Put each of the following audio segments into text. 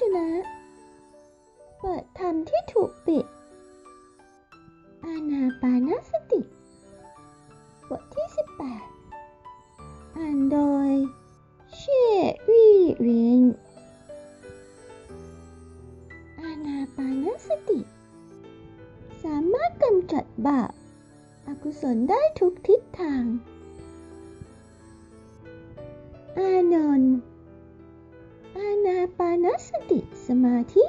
จนะ เปิดธรรมที่ถูกปิด ติสมาธิ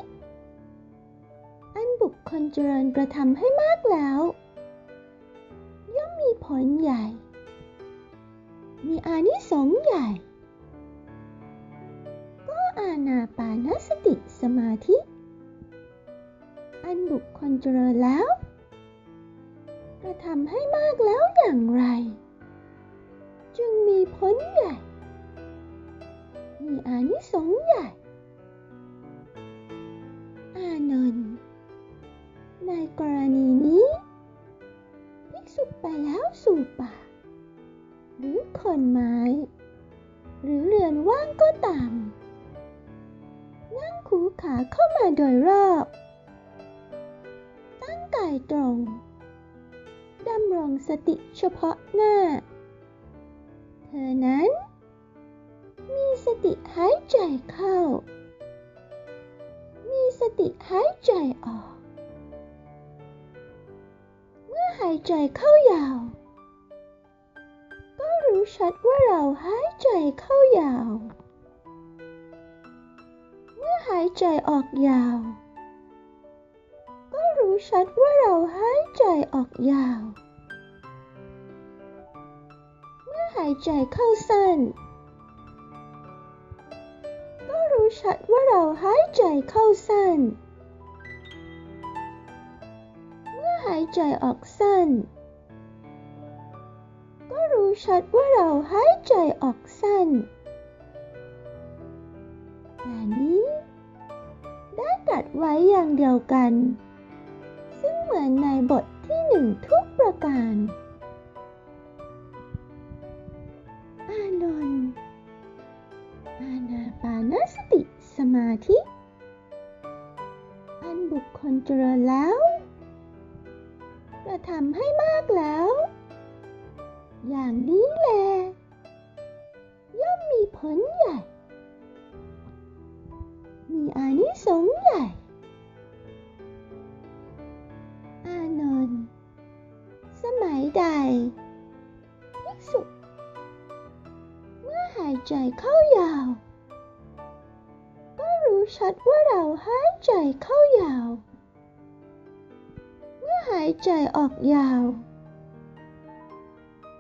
อันบุคคลเจริญกระทำให้มากแล้ว ย่อมมีผลใหญ่ มีอานิสงส์ใหญ่ ก็อานาปานสติสมาธิ อันบุคคลเจริญแล้ว กระทำให้มากแล้วอย่างไร จึงมีผลใหญ่ มีอานิสงส์ใหญ่ นนท์ในกรณีนี้ ภิกษุไปแล้วสู่ป่า หรือขอนไม้ หรือเรือนว่างก็ตาม นั่งคูขาเข้ามาโดยรอบ ตั้งกายตรงดำรงสติเฉพาะหน้า เธอนั้น มีสติหายใจเข้า สติหายใจออก เมื่อหายใจเข้ายาว ก็รู้ชัดว่าเราหายใจเข้ายาว เมื่อหายใจออกยาว ก็รู้ชัดว่าเราหายใจออกยาว เมื่อหายใจเข้าสั้น ชัดว่าเราหายใจเข้าสั้น เมื่อหายใจออกสั้น ก็รู้ชัดว่าเราหายใจออกสั้นแต่นี้ได้ตัดไว้อย่างเดียวกัน ซึ่งเหมือนในบทที่หนึ่งทุกประการ นสติสมาธิ อันบุคคลเจริญแล้วกระทำให้มากแล้ว อย่างนี้แลย่อมมีผลใหญ่ มีอานิสงส์ใหญ่ อานนท์สมัยใดภิกษุเมื่อหายใจเข้ายาว ชัดว่าเราหายใจเข้ายาว เมื่อหายใจออกยาว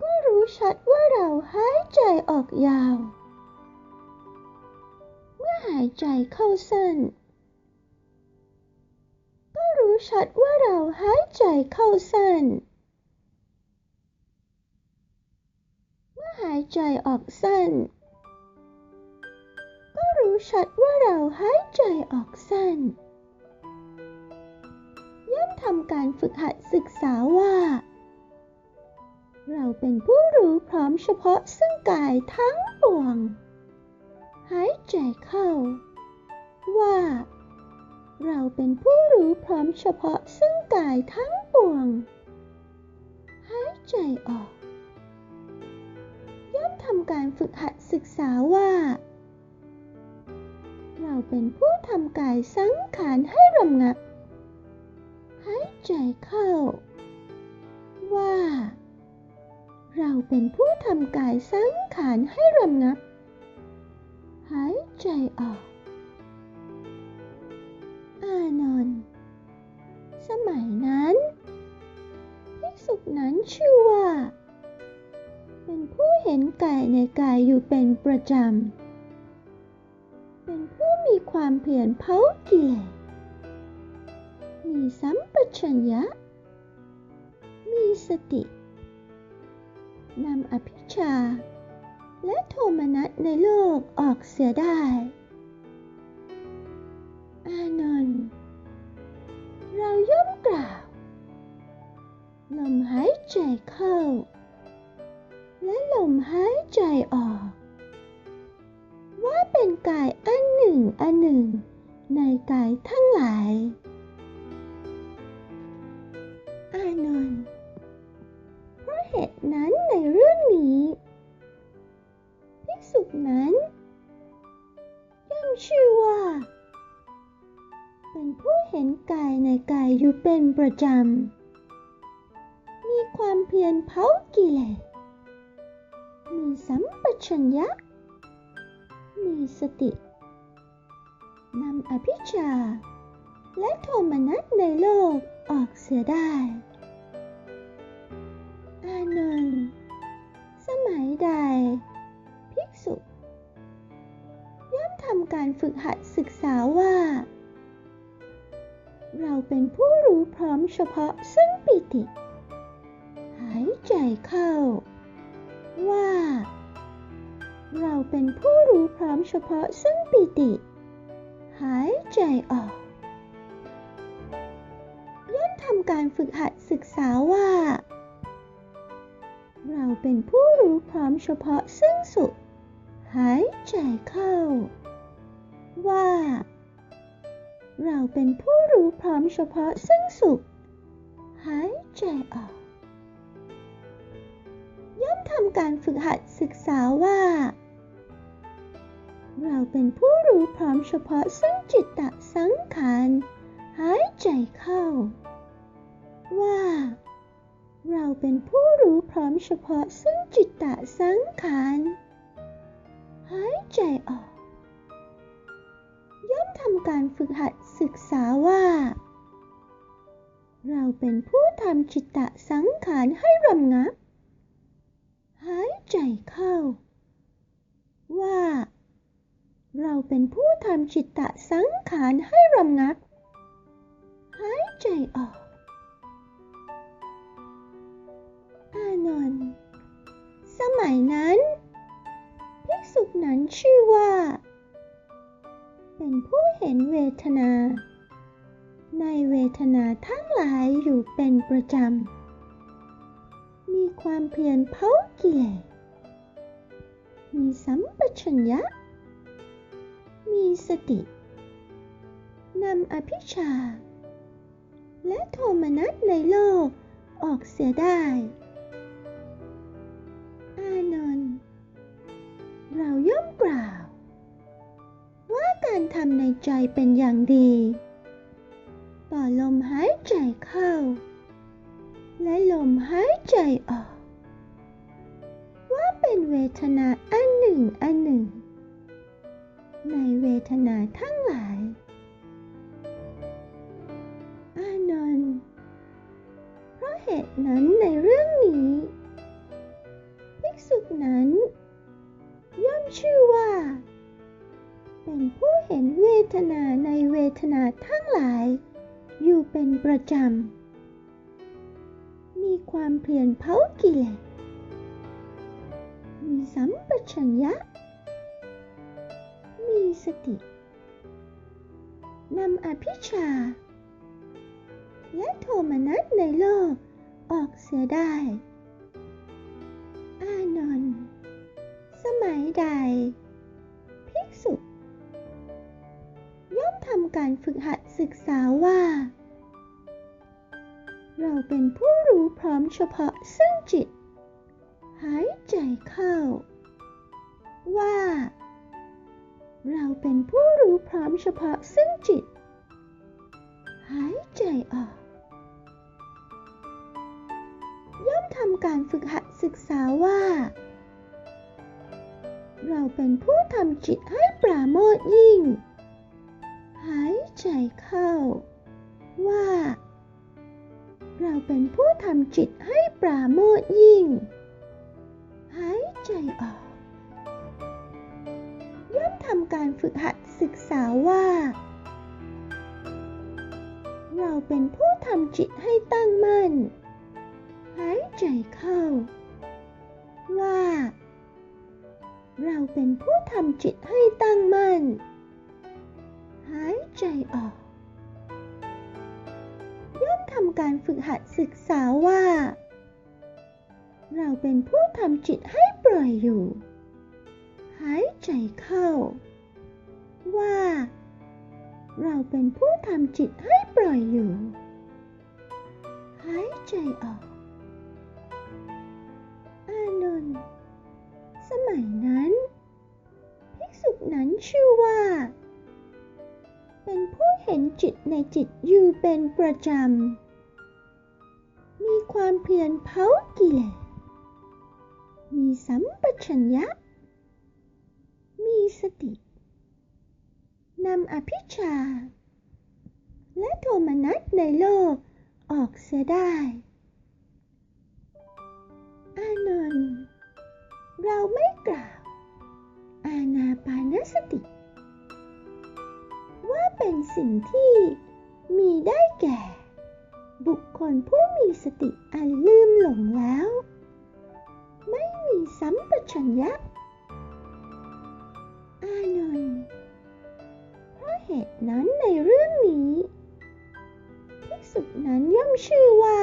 ก็รู้ชัดว่าเราหายใจออกยาว เมื่อหายใจเข้าสั้น ก็รู้ชัดว่าเราหายใจเข้าสั้น เมื่อหายใจออกสั้น ชัดว่าเราหายใจออกสั้น ย่อมทำการฝึกหัดศึกษาว่า เราเป็นผู้รู้พร้อมเฉพาะซึ่งกายทั้งปวง หายใจเข้า ว่า เราเป็นผู้รู้พร้อมเฉพาะซึ่งกายทั้งปวง หายใจออก ย่อมทำการฝึกหัดศึกษาว่า เราเป็นผู้ทำกายสังขารให้รำงับ หายใจเข้า ว่า เราเป็นผู้ทำกายสังขารให้รำงับ หายใจออก อานนท์สมัยนั้นภิกษุนั้นชื่อว่า เป็นผู้เห็นกายในกายอยู่เป็นประจำ ความเพียรเผากิเลส มีสัมปชัญญะ มีสติ นำอภิชา และโทมนัสในโลกออกเสียได้ อานนท์เราย่อมกล่าว ลมหายใจเข้า และลมหายใจออก ว่าเป็นกายอันหนึ่งอันหนึ่ง ในกายทั้งหลาย อานนท์เพราะเหตุนั้นในเรื่องนี้ภิกษุนั้นย่อมชื่อว่า เป็นผู้เห็นกายในกายอยู่เป็นประจำ มีความเพียรเผากิเลสมีสัมปชัญญะ มีสตินำอภิชา และโทมนัสในโลกออกเสียได้ อานนท์สมัยใด ภิกษุ ย่อมทำการฝึกหัดศึกษาว่า เราเป็นผู้รู้พร้อมเฉพาะซึ่งปิติ หายใจเข้า ว่า เราเป็นผู้รู้พร้อมเฉพาะซึ่งปิติ หายใจออกย่อมทำการฝึกหัดศึกษาว่า เราเป็นผู้รู้พร้อมเฉพาะซึ่งสุข หายใจเข้า ว่า เราเป็นผู้รู้พร้อมเฉพาะซึ่งสุข หายใจออกย่อมทำการฝึกหัดศึกษาว่า เราเป็นผู้รู้พร้อมเฉพาะซึ่งจิตตะสังขาร หายใจเข้า ว่า เราเป็นผู้รู้พร้อมเฉพาะซึ่งจิตตะสังขารหายใจออก ย่อมทำการฝึกหัดศึกษาว่า เราเป็นผู้ทำจิตตะสังขารให้รำงับ หายใจเข้า ว่า เราเป็นผู้ทำจิตตสังขารให้รำงับหายใจออก อานนท์สมัยนั้นภิกษุนั้นชื่อว่า เป็นผู้เห็นเวทนา ในเวทนาทั้งหลายอยู่เป็นประจำ มีความเพียรเผากิเลสมีสัมปชัญญะ มีสตินำอภิชา และโทมนัสในโลกออกเสียได้ อานนท์เราย่อมกล่าว ว่าการทำในใจเป็นอย่างดี ต่อลมหายใจเข้า และลมหายใจออก ว่าเป็นเวทนาอันหนึ่งอันหนึ่ง ในเวทนาทั้งหลาย อานนท์เพราะเหตุนั้นในเรื่องนี้ภิกษุนั้น ย่อมชื่อว่า เป็นผู้เห็นเวทนาในเวทนาทั้งหลาย อยู่เป็นประจำ มีความเพียรเผากิเลสมีสัมปชัญญะ มีสตินำอภิชา และโทมนัสในโลกออกเสียได้ อานนท์สมัยใด ภิกษุ ย่อมทำการฝึกหัดศึกษาว่า เราเป็นผู้รู้พร้อมเฉพาะซึ่งจิต หายใจเข้า ว่า เราเป็นผู้รู้พร้อมเฉพาะซึ่งจิต หายใจออก ย่อมทำการฝึกหัดศึกษาว่า เราเป็นผู้ทำจิตให้ปราโมทยิ่ง หายใจเข้า ว่า เราเป็นผู้ทำจิตให้ปราโมทยิ่ง หายใจออก ทำการฝึกหัดศึกษาว่า เราเป็นผู้ทำจิตให้ตั้งมั่น หายใจเข้า ว่า เราเป็นผู้ทำจิตให้ตั้งมั่น หายใจออกย่อมทำการฝึกหัดศึกษาว่า เราเป็นผู้ทำจิตให้ปล่อยอยู่ หายใจเข้า ว่า เราเป็นผู้ทำจิตให้ปล่อยอยู่ หายใจออก อานนท์สมัยนั้น ภิกษุนั้นชื่อว่า เป็นผู้เห็นจิตในจิตอยู่เป็นประจำ มีความเพียรเผากิเลสมีสัมปชัญญะ สตินำอภิชา และโทมนัสในโลกออกเสียได้ อานนท์เราไม่กล่าว อาณาปานสติ ว่าเป็นสิ่งที่มีได้แก่ บุคคลผู้มีสติอันลืมหลงแล้ว ไม่มีสัมปชัญญะานนท์เพราะเหตุนั้นในเรื่องนี้ภิกษุนั้นย่อมชื่อว่า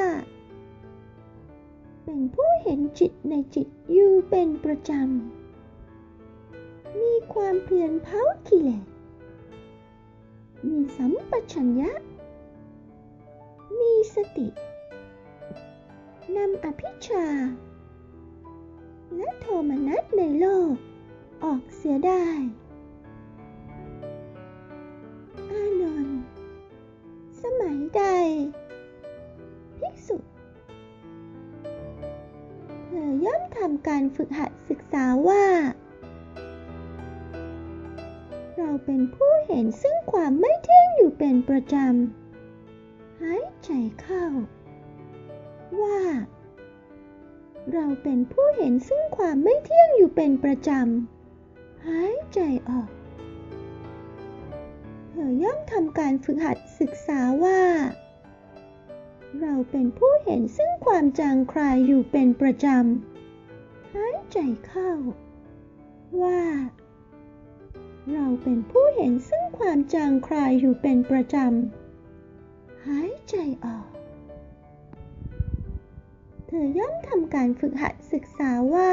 เป็นผู้เห็นจิตในจิตอยู่เป็นประจำ มีความเพียรเผากิเลสมีสัมปชัญญะ มีสตินำอภิชา และโทมนัสในโลก ออกเสียได้ ใด ภิกษุเธอย่อมทำการฝึกหัดศึกษาว่า เราเป็นผู้เห็นซึ่งความไม่เที่ยงอยู่เป็นประจำ หายใจเข้า ว่า เราเป็นผู้เห็นซึ่งความไม่เที่ยงอยู่เป็นประจำ หายใจออก เธอย่อมทำการฝึกหัดศึกษาว่า เราเป็นผู้เห็นซึ่งความจางคลายอยู่เป็นประจำหายใจเข้า ว่า เราเป็นผู้เห็นซึ่งความจางคลายอยู่เป็นประจำหายใจออก เธอย่อมทำการฝึกหัดศึกษาว่า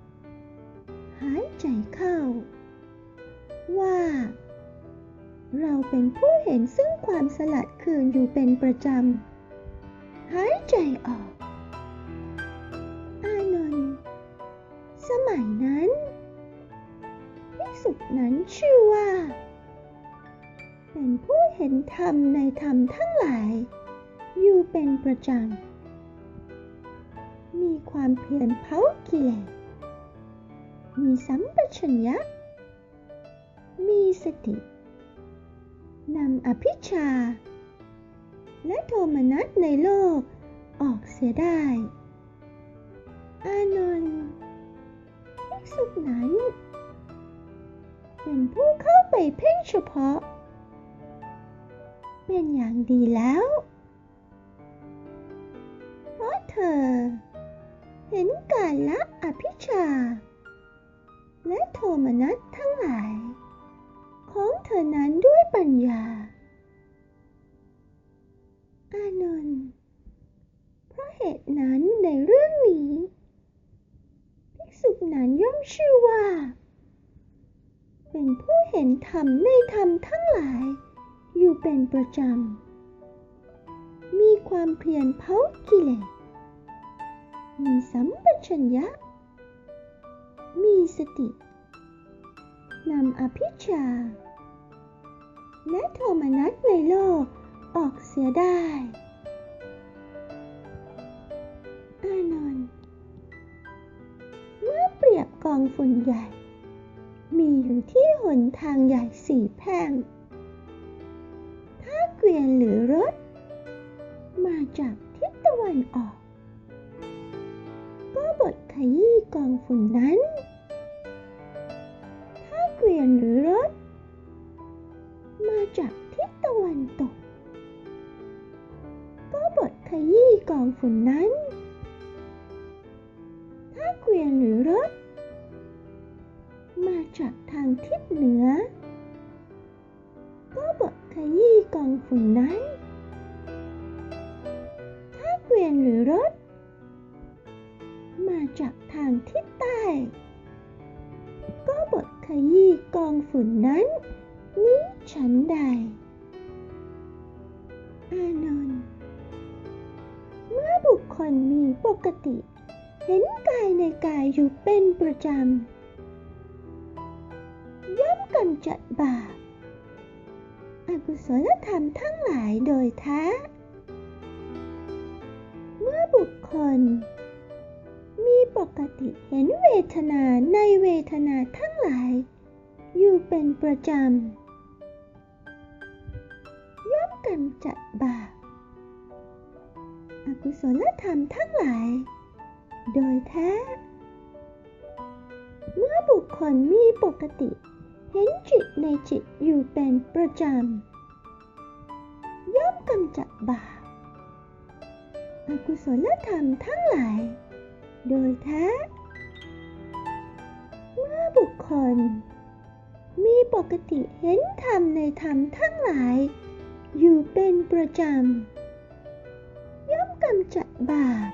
หายใจเข้า ว่า เราเป็นผู้เห็นซึ่งความสลัดคืนอยู่เป็นประจำ หายใจออก อานนท์สมัยนั้นภิกษุนั้นชื่อว่า เป็นผู้เห็นธรรมในธรรมทั้งหลาย อยู่เป็นประจำมีความเพียรเผากิเลส มีสัมปชัญญะ มีสติ นำอภิชา และโทมนัสในโลกออกเสียได้ อานนท์ภิกษุนั้น เป็นผู้เข้าไปเพ่งเฉพาะ เป็นอย่างดีแล้ว เพราะเธอ เห็นการละอภิชา และโทมนัสทั้งหลาย ของเธอนั้นด้วยปัญญา อานนท์เพราะเหตุนั้นในเรื่องนี้ ภิกษุนั้นย่อมชื่อว่า เป็นผู้เห็นธรรมในธรรมทั้งหลาย อยู่เป็นประจำ มีความเพียรเผากิเลส มีสัมปชัญญะ มีสตินำอภิชา และโทมนัสในโลกออกเสียได้ อานนท์เมื่อเปรียบกองฝุ่นใหญ่ มีอยู่ที่หนทางใหญ่สี่แพร่ง ถ้าเกวียนหรือรถ มาจากทิศตะวันออก ขยี้กองฝุ่นนั้น ถ้าเกวียนหรือรถ มาจากทิศตะวันตก ก็บดขยี้กองฝุ่นนั้น ถ้าเกวียนหรือรถ มาจากทางทิศเหนือ ก็บดขยี้กองฝุ่นนั้น ถ้าเกวียนหรือรถากทางทิศใต้ ก็บดขยี้กองฝุ่นนั้น นี้ฉันใด อานนท์เมื่อบุคคลมีปกติ เห็นกายในกายอยู่เป็นประจำ ย่อมกำจัดบาปอกุศลธรรมทั้งหลายโดยแท้ เมื่อบุคคล มีปกติเห็นเวทนาในเวทนาทั้งหลาย อยู่เป็นประจำ ย่อมกำจัดบาปอากุศลธรรมทั้งหลาย โดยแท้ เมื่อบุคคลมีปกติ เห็นจิตในจิตอยู่เป็นประจำ ย่อมกำจัดบาปอากุศลธรรมทั้งหลาย โดยแท้เมื่อบุคคล มีปกติเห็นธรรมในธรรมทั้งหลาย อยู่เป็นประจำ ย่อมกำจัดบาป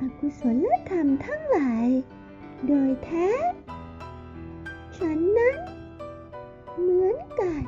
อากุศลธรรมทั้งหลาย โดยแท้ ฉันนั้น เหมือนกัน